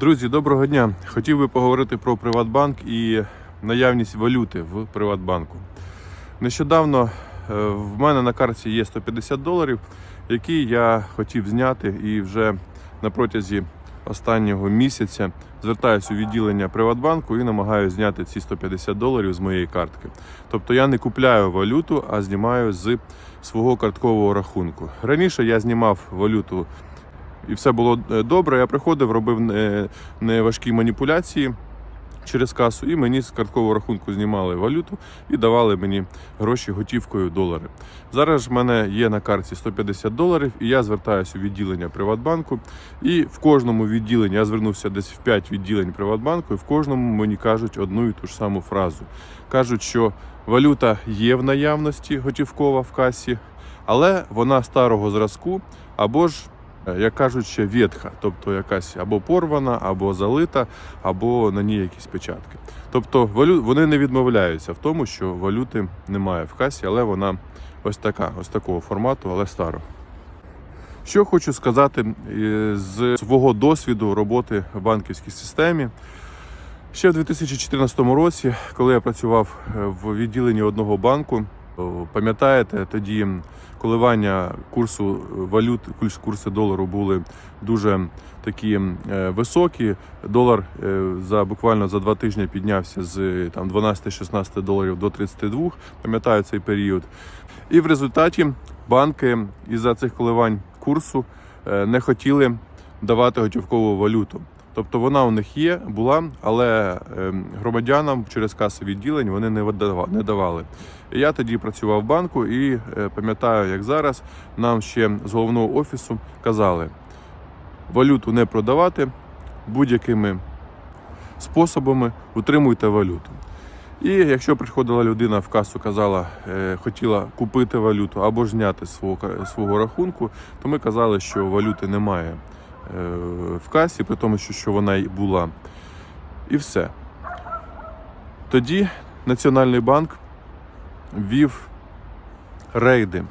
Друзі, доброго дня! Хотів би поговорити про Приватбанк і наявність валюти в Приватбанку. Нещодавно е, в мене на карті є 150 доларів, які я хотів зняти і вже на протязі останнього місяця звертаюся у відділення Приватбанку і намагаюся зняти ці 150 доларів з моєї картки. Тобто я не купляю валюту, а знімаю з свого карткового рахунку. Раніше я знімав валюту і все було е, добре. Я приходив, робив неважкі маніпуляції через касу, і мені з карткового рахунку знімали валюту і давали мені гроші готівкою долари. Зараз в мене є на карті 150 доларів, і я звертаюся у відділення Приватбанку. І в кожному відділенні я звернувся десь в 5 відділень Приватбанку, і в кожному мені кажуть одну і ту ж саму фразу. Кажуть, що валюта є в наявності готівкова в касі, але вона старого зразку або ж Е, як кажуть, ще ветха, тобто якась або порвана, або залита, або на ній якісь печатки. Тобто вони не відмовляються в тому, що валюти немає в касі, але вона ось така, ось такого формату, але стара. Що хочу сказати е, з свого досвіду роботи в банківській системі. Ще в 2014 році, коли я працював е, в відділенні одного банку, пам'ятаєте, тоді коливання курсу валют, курси долару були дуже такі е, високі. Долар е, за буквально за два тижні піднявся з е, там 12-16 доларів до 32. Пам'ятаю цей період. І в результаті банки із-за цих коливань курсу е, не хотіли давати готівкову валюту. Тобто вона у них є, була, але ем, громадянам через касові відділень вони не давали. Я тоді працював в банку і е, пам'ятаю, як зараз нам ще з головного офісу казали валюту не продавати будь-якими способами утримуйте валюту. І якщо приходила людина в касу, казала, е, хотіла купити валюту або зняти свого, свого рахунку, то ми казали, що валюти немає в касі, при тому, що, вона й була. І все. Тоді Національний банк ввів рейди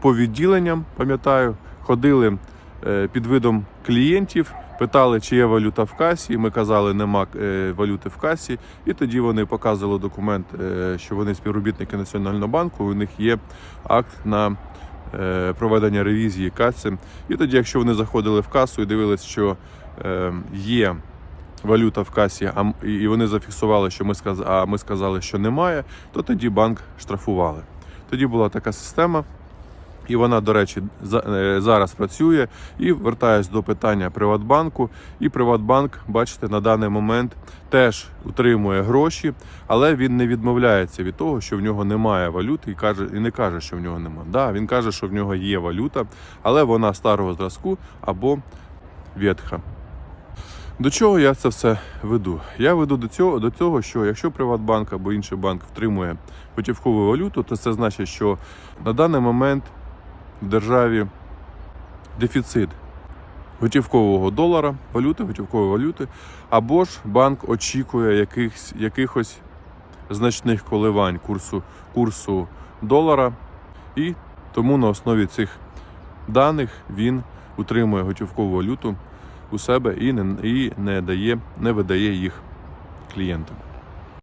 по відділенням, пам'ятаю, ходили е, під видом клієнтів, питали, чи є валюта в касі. Ми казали, нема е, валюти в касі. І тоді вони показували документ, е, що вони співробітники Національного банку. У них є акт на е, проведення ревізії каси. І тоді, якщо вони заходили в касу і дивились, що е, є валюта в касі, і вони зафіксували, що ми сказали, а ми сказали, що немає, то тоді банк штрафували. Тоді була така система. І вона, до речі, е, зараз працює. І вертаюсь до питання Приватбанку. І Приватбанк, бачите, на даний момент теж утримує гроші, але він не відмовляється від того, що в нього немає валюти, і каже, і не каже, що в нього немає. Да, він каже, що в нього є валюта, але вона старого зразку або ветха. До чого я це все веду? Я веду до цього, до того, що якщо Приватбанк або інший банк втримує готівкову валюту, то це значить, що на даний момент в державі дефіцит готівкового долара, валюти, готівкової валюти, або ж банк очікує якихось, якихось значних коливань курсу, курсу долара, і тому на основі цих даних він утримує готівкову валюту у себе і не, і не, дає, не видає їх клієнтам.